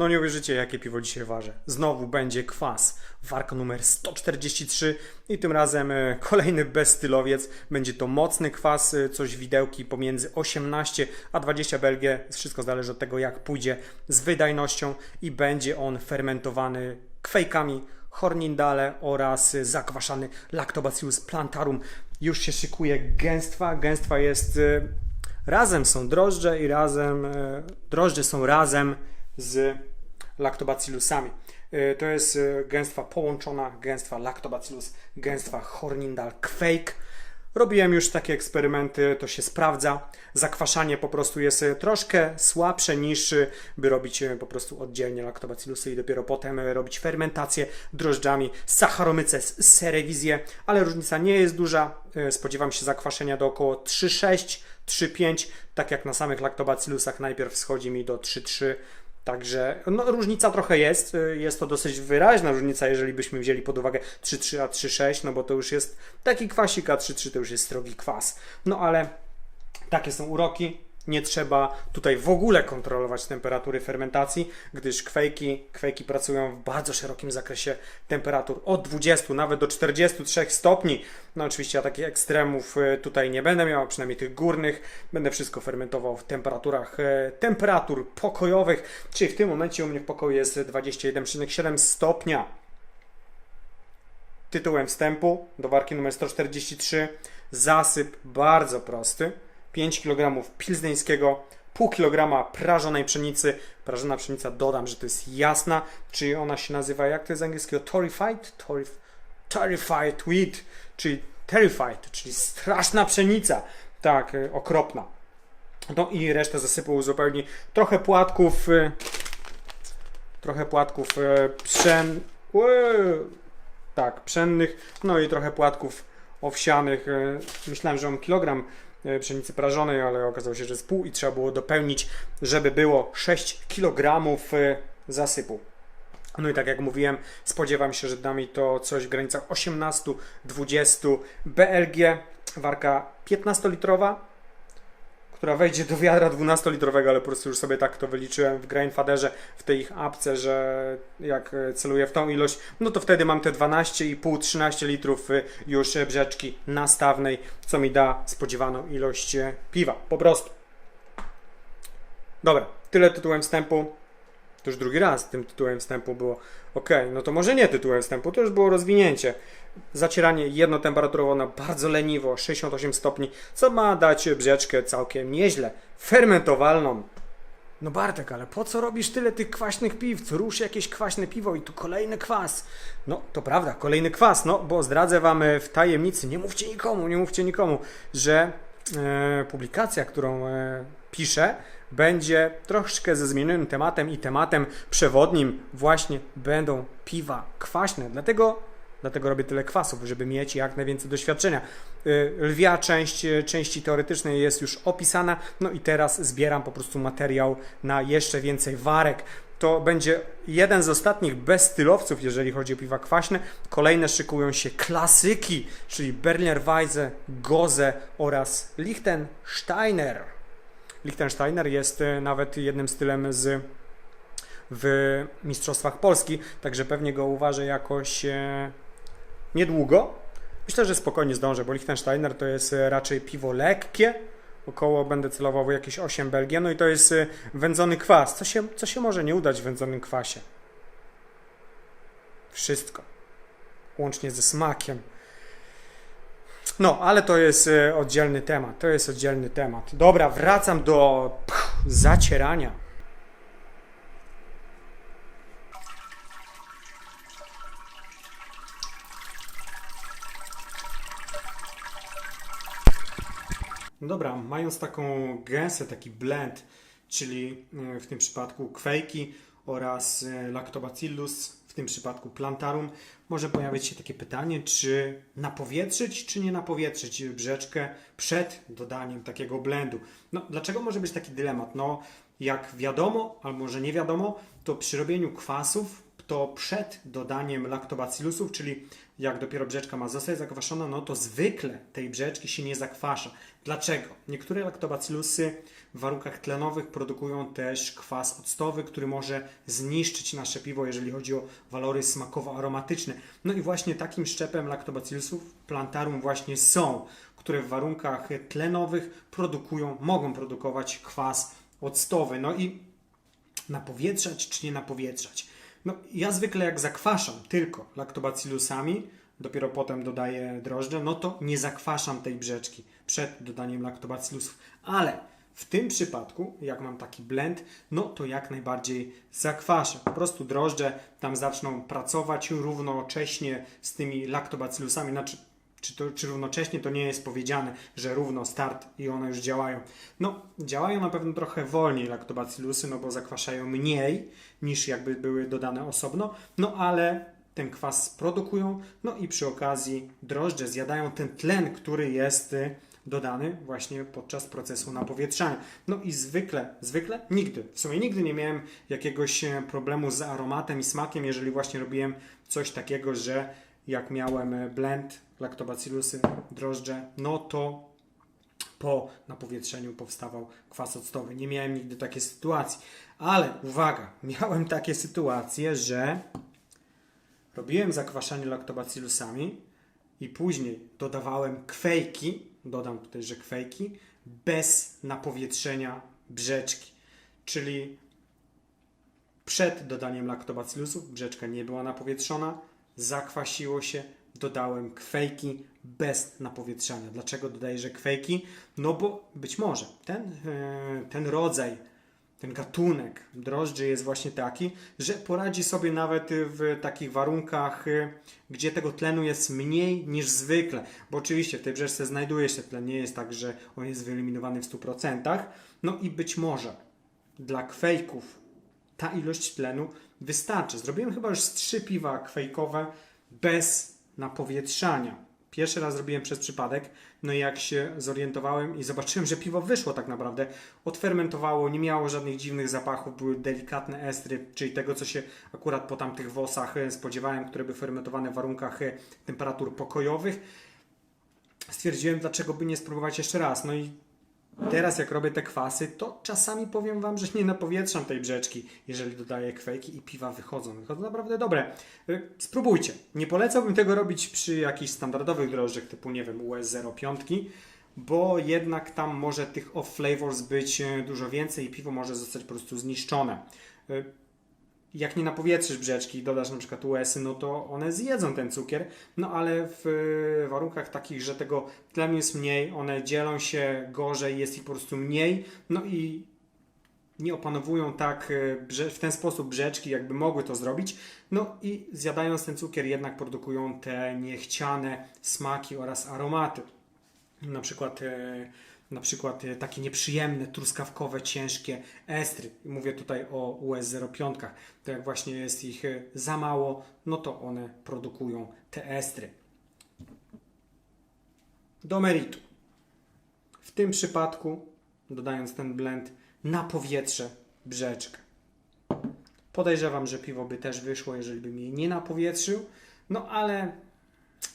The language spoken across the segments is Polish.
No nie uwierzycie, jakie piwo dzisiaj ważę. Znowu będzie kwas. Warka numer 143 i tym razem e, kolejny bezstylowiec. Będzie to mocny kwas, e, coś widełki pomiędzy 18 a 20 Belgię. Wszystko zależy od tego, jak pójdzie z wydajnością i będzie on fermentowany kwejkami Hornindale oraz zakwaszany Lactobacillus plantarum. Już się szykuje gęstwa. Gęstwa jest e, razem są drożdże i razem drożdże są razem z laktobacillusami. E, To jest e, gęstwa połączona, gęstwa lactobacillus, gęstwa hornindal quake. Robiłem już takie eksperymenty, to się sprawdza. Zakwaszanie po prostu jest e, troszkę słabsze niż by robić po prostu oddzielnie laktobacillusy i dopiero potem robić fermentację drożdżami Saccharomyces cerevisiae, ale różnica nie jest duża. Spodziewam się zakwaszenia do około 3,6, 3,5, tak jak na samych laktobacillusach najpierw schodzi mi do 3,3. Także no, różnica trochę jest. y, Jest to dosyć wyraźna różnica, jeżeli byśmy wzięli pod uwagę 3,3 a 3,6, no bo to już jest taki kwasik, a 3,3 to już jest strogi kwas. No ale takie są uroki. Nie trzeba tutaj w ogóle kontrolować temperatury fermentacji, gdyż kwejki, kwejki pracują w bardzo szerokim zakresie temperatur od 20 nawet do 43 stopni. No oczywiście ja takich ekstremów e, tutaj nie będę miał, przynajmniej tych górnych. Będę wszystko fermentował w temperaturach e, temperatur pokojowych, czyli w tym momencie u mnie w pokoju jest 21,7 stopnia. Tytułem wstępu do warki numer 143 zasyp bardzo prosty. 5 kg pilzneńskiego, pół kg prażonej pszenicy. Prażona pszenica, dodam, że to jest jasna, czyli ona się nazywa, jak to jest z angielskiego? Torrified? Torrif terrified wheat, czyli terrified, czyli straszna pszenica. Tak, y, okropna. No i resztę zasypu uzupełni trochę płatków, y, trochę płatków y, pszen... Tak, pszennych, no i trochę płatków owsianych. Myślałem, że mam kilogram pszenicy prażonej, ale okazało się, że z pół i trzeba było dopełnić, żeby było 6 kg y, zasypu. No i tak jak mówiłem, spodziewam się, że da mi to coś w granicach 18-20 BLG. Warka 15-litrowa, która wejdzie do wiadra 12-litrowego, ale po prostu już sobie tak to wyliczyłem w Grainfaderze, w tej ich apce, że jak e, celuję w tą ilość, no to wtedy mam te 12,5-13 litrów y, już e, brzeczki nastawnej, co mi da spodziewaną ilość e, piwa, po prostu. Dobra, tyle tytułem wstępu. To już drugi raz tym tytułem wstępu było. Ok, no to może nie tytułem wstępu, to już było rozwinięcie. Zacieranie jednotemperaturowo na bardzo leniwo, 68 stopni, co ma dać brzeczkę całkiem nieźle. Fermentowalną. No Bartek, ale po co robisz tyle tych kwaśnych piw? Co rusz jakieś kwaśne piwo i tu kolejny kwas. No to prawda, kolejny kwas, no bo zdradzę wam e, w tajemnicy, nie mówcie nikomu, nie mówcie nikomu, że e, publikacja, którą e, piszę, będzie troszkę ze zmienionym tematem i tematem przewodnim właśnie będą piwa kwaśne. Dlatego, dlatego robię tyle kwasów, żeby mieć jak najwięcej doświadczenia. Y, Lwia część y, części teoretycznej jest już opisana, no i teraz zbieram po prostu materiał na jeszcze więcej warek. To będzie jeden z ostatnich bezstylowców, jeżeli chodzi o piwa kwaśne. Kolejne szykują się klasyki, czyli Berliner Weisse, Goze oraz Liechtensteiner. Liechtensteiner jest e, nawet jednym stylem z w Mistrzostwach Polski, także pewnie go uważę jakoś e, niedługo. Myślę, że spokojnie zdążę, bo Liechtensteiner to jest e, raczej piwo lekkie, około będę celował w jakieś 8 Belgię, no i to jest wędzony kwas. Co się, co się może nie udać w wędzonym kwasie? Wszystko. Łącznie ze smakiem. No, ale to jest e, oddzielny temat. To jest oddzielny temat. Dobra, wracam do pch, zacierania. No dobra, mając taką gęsę, taki blend, czyli e, w tym przypadku kwejki oraz e, lactobacillus, w tym przypadku plantarum, może pojawić się takie pytanie, czy napowietrzyć, czy nie napowietrzyć brzeczkę przed dodaniem takiego blendu. No, dlaczego może być taki dylemat? No, jak wiadomo, albo może nie wiadomo, to przy robieniu kwasów, to przed dodaniem laktobacillusów, czyli jak dopiero brzeczka ma zostać zakwaszona, no to zwykle tej brzeczki się nie zakwasza. Dlaczego? Niektóre laktobacillusy w warunkach tlenowych produkują też kwas octowy, który może zniszczyć nasze piwo, jeżeli chodzi o walory smakowo-aromatyczne. No i właśnie takim szczepem laktobacillusów plantarum właśnie są, które w warunkach tlenowych produkują, mogą produkować kwas octowy. No i napowietrzać czy nie napowietrzać? No, ja zwykle jak zakwaszam tylko laktobacillusami, dopiero potem dodaję drożdże, no to nie zakwaszam tej brzeczki przed dodaniem laktobacillusów. Ale w tym przypadku, jak mam taki blend, no to jak najbardziej zakwaszę. Po prostu drożdże tam zaczną pracować równocześnie z tymi laktobacillusami. Znaczy, czy, to, czy równocześnie to nie jest powiedziane, że równo start i one już działają. No, działają na pewno trochę wolniej laktobacillusy, no bo zakwaszają mniej niż jakby były dodane osobno, no ale ten kwas produkują, no i przy okazji drożdże zjadają ten tlen, który jest y, dodany właśnie podczas procesu napowietrzania. No i zwykle, zwykle, nigdy, w sumie nigdy nie miałem jakiegoś e, problemu z aromatem i smakiem, jeżeli właśnie robiłem coś takiego, że jak miałem e, blend, laktobacillusy, drożdże, no to po napowietrzeniu powstawał kwas octowy. Nie miałem nigdy takiej sytuacji. Ale uwaga, miałem takie sytuacje, że robiłem zakwaszanie laktobacillusami i później dodawałem kwejki, dodam tutaj, że kwejki, bez napowietrzenia brzeczki. Czyli przed dodaniem laktobacillusów brzeczka nie była napowietrzona, zakwasiło się, dodałem kwejki bez napowietrzania. Dlaczego dodaję, że kwejki? No bo być może ten, e, ten rodzaj, ten gatunek drożdży jest właśnie taki, że poradzi sobie nawet w takich warunkach, e, gdzie tego tlenu jest mniej niż zwykle. Bo oczywiście w tej brzeczce znajduje się tlen, nie jest tak, że on jest wyeliminowany w 100%. No i być może dla kwejków ta ilość tlenu wystarczy. Zrobiłem chyba już trzy piwa kwejkowe bez napowietrzania. Pierwszy raz zrobiłem przez przypadek, no i jak się zorientowałem i zobaczyłem, że piwo wyszło tak naprawdę, odfermentowało, nie miało żadnych dziwnych zapachów, były delikatne estry, czyli tego, co się akurat po tamtych włosach e, spodziewałem, które były fermentowane w warunkach e, temperatur pokojowych. Stwierdziłem, dlaczego by nie spróbować jeszcze raz. No i Teraz jak robię te kwasy, to czasami powiem Wam, że nie napowietrzam tej brzeczki, jeżeli dodaję kwejki i piwa wychodzą. Wychodzą naprawdę dobre. Y, Spróbujcie. Nie polecałbym tego robić przy jakichś standardowych drożdżach typu, nie wiem, US 05, bo jednak tam może tych off flavors być e, dużo więcej i piwo może zostać po prostu zniszczone. Jak nie napowietrzysz brzeczki i dodasz na przykład US-y, no to one zjedzą ten cukier, no ale w warunkach takich, że tego tlenu jest mniej, one dzielą się gorzej, jest ich po prostu mniej, no i nie opanowują tak brze- w ten sposób brzeczki, jakby mogły to zrobić, no i zjadając ten cukier jednak produkują te niechciane smaki oraz aromaty. Na przykład e, na przykład e, takie nieprzyjemne, truskawkowe, ciężkie estry. Mówię tutaj o US-05. To jak właśnie jest ich e, za mało, no to one produkują te estry. Do meritu. W tym przypadku, dodając ten blend, na powietrze brzeczkę. Podejrzewam, że piwo by też wyszło, jeżeli bym jej nie napowietrzył, no ale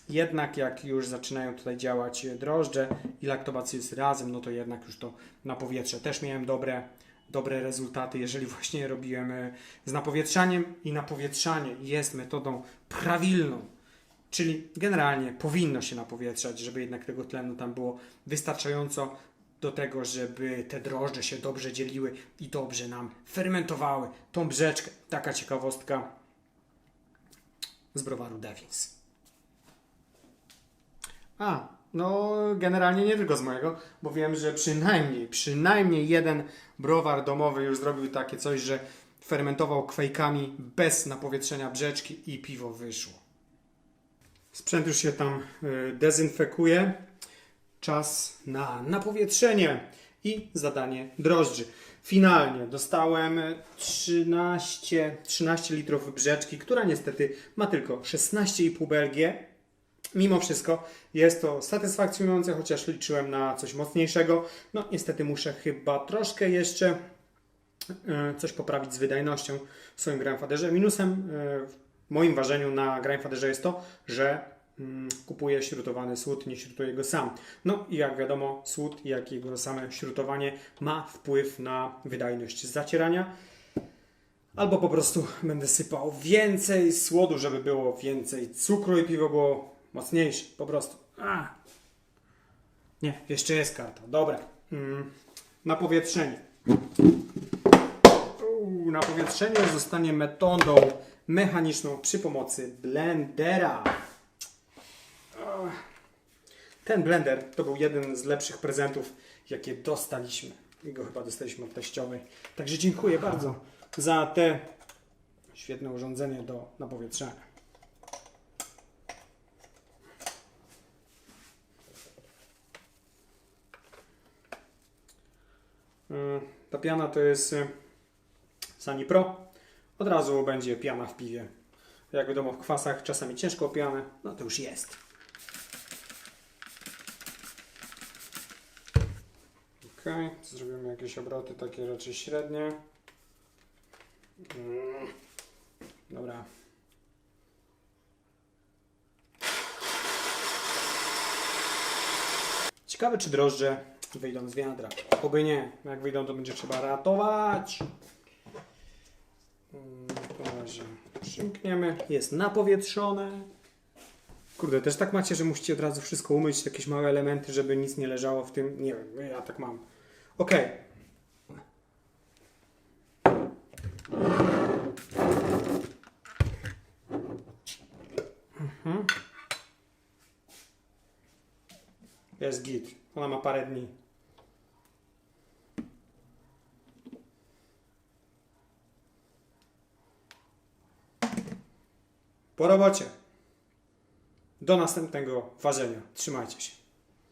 jednak jak już zaczynają tutaj działać drożdże i laktobacillus razem, no to jednak już to na powietrze. Też miałem dobre, dobre rezultaty, jeżeli właśnie robiłem e, z napowietrzaniem i napowietrzanie jest metodą prawilną. Czyli generalnie powinno się napowietrzać, żeby jednak tego tlenu tam było wystarczająco do tego, żeby te drożdże się dobrze dzieliły i dobrze nam fermentowały tą brzeczkę. Taka ciekawostka z browaru Devins. A, no generalnie nie tylko z mojego, bo wiem, że przynajmniej, przynajmniej jeden browar domowy już zrobił takie coś, że fermentował kwejkami bez napowietrzenia brzeczki i piwo wyszło. Sprzęt już się tam y, dezynfekuje. Czas na napowietrzenie i zadanie drożdży. Finalnie dostałem 13, 13 litrów brzeczki, która niestety ma tylko 16,5 Belgię. Mimo wszystko jest to satysfakcjonujące, chociaż liczyłem na coś mocniejszego. No niestety muszę chyba troszkę jeszcze e, coś poprawić z wydajnością w swoim grindfaderze. Minusem e, w moim ważeniu na grindfaderze jest to, że mm, kupuje śrutowany słód, nie śrutuje go sam. No i jak wiadomo, słód, jak jego same śrutowanie ma wpływ na wydajność zacierania. Albo po prostu będę sypał więcej słodu, żeby było więcej cukru i piwo było mocniejsze. Po prostu. A. Nie, jeszcze jest karta. Dobra. Mm. Na powietrzenie. Uuu, Na powietrzenie zostanie metodą mechaniczną przy pomocy blendera. Ten blender to był jeden z lepszych prezentów, jakie dostaliśmy. I go chyba dostaliśmy od teściowej. Także dziękuję bardzo za te świetne urządzenie do napowietrzania. Mm, Ta piana to jest y, Sani Pro. Od razu będzie piana w piwie. Jak wiadomo, w kwasach czasami ciężko pianę, no to już jest. Ok, zrobimy jakieś obroty takie raczej średnie. Mm, Dobra. Ciekawe, czy drożdże wyjdą z wiadra. Oby nie. Jak wyjdą, to będzie trzeba ratować. Mm, Na razie przymkniemy. Jest napowietrzone. Kurde, też tak macie, że musicie od razu wszystko umyć, jakieś małe elementy, żeby nic nie leżało w tym. Nie wiem, ja tak mam. Ok. Mhm. Jest git. Ona ma parę dni. Po robocie. Do następnego ważenia. Trzymajcie się.